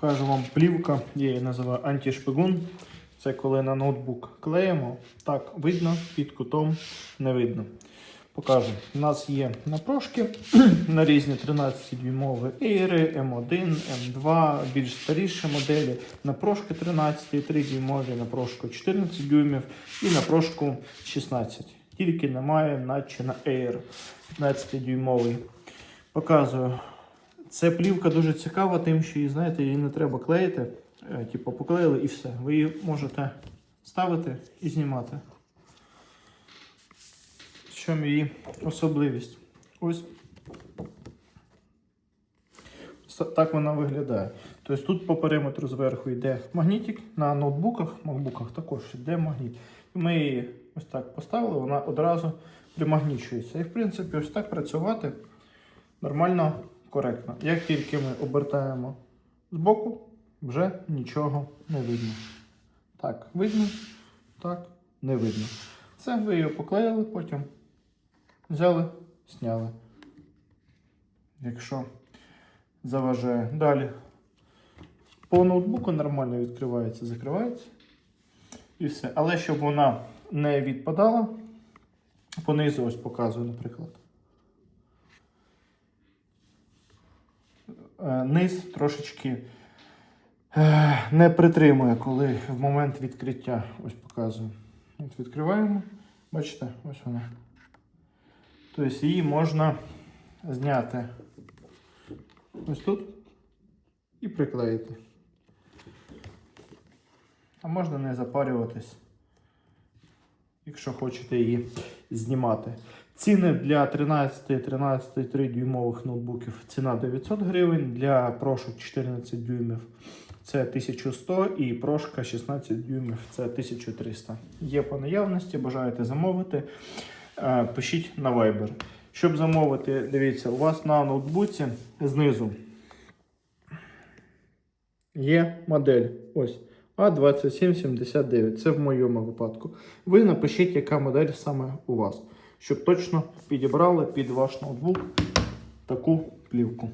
Покажу вам плівка, я її називаю антишпигун. Це коли на ноутбук клеїмо, так видно, під кутом не видно. Покажу. У нас є напрошки на різні 13-дюймові Air, M1, M2, більш старіші моделі, напрошки 13 3 дюймові, напрошку 14 дюймів і напрошку 16. Тільки немає наче на Air 15-дюймовий. Показую. Це плівка дуже цікава, тим, що її, знаєте, її не треба клеїти. Е, Типу, поклеїли і все. Ви її можете ставити і знімати. В чому її особливість? Ось. Так вона виглядає. Тобто тут по периметру зверху йде магнітик, на ноутбуках, макбуках також йде магніт. Ми її ось так поставили, вона одразу примагнічується. І в принципі, ось так працювати нормально, коректно. Як тільки ми обертаємо збоку, вже нічого не видно. Так, видно, так, не видно. Все, ви її поклеїли, потім взяли, зняли. Якщо заважає. Далі. По ноутбуку нормально відкривається, закривається. І все. Але щоб вона не відпадала, понизу ось показую, наприклад. Низ трошечки е, не притримує, коли в момент відкриття. Ось показую. От відкриваємо. Бачите, ось вона. Тобто її можна зняти ось тут і приклеїти. А можна не запарюватись, якщо хочете її знімати. Ціни для 13 3 дюймових ноутбуків ціна 900 гривень, для прошок 14 дюймів це 1100 і прошка 16 дюймів це 1300. Є по наявності, бажаєте замовити, е, пишіть на Viber. Щоб замовити, дивіться, у вас на ноутбуці знизу є модель. Ось А2779. Це в моєму випадку. Ви напишіть, яка модель саме у вас, щоб точно підібрали під ваш ноутбук таку плівку.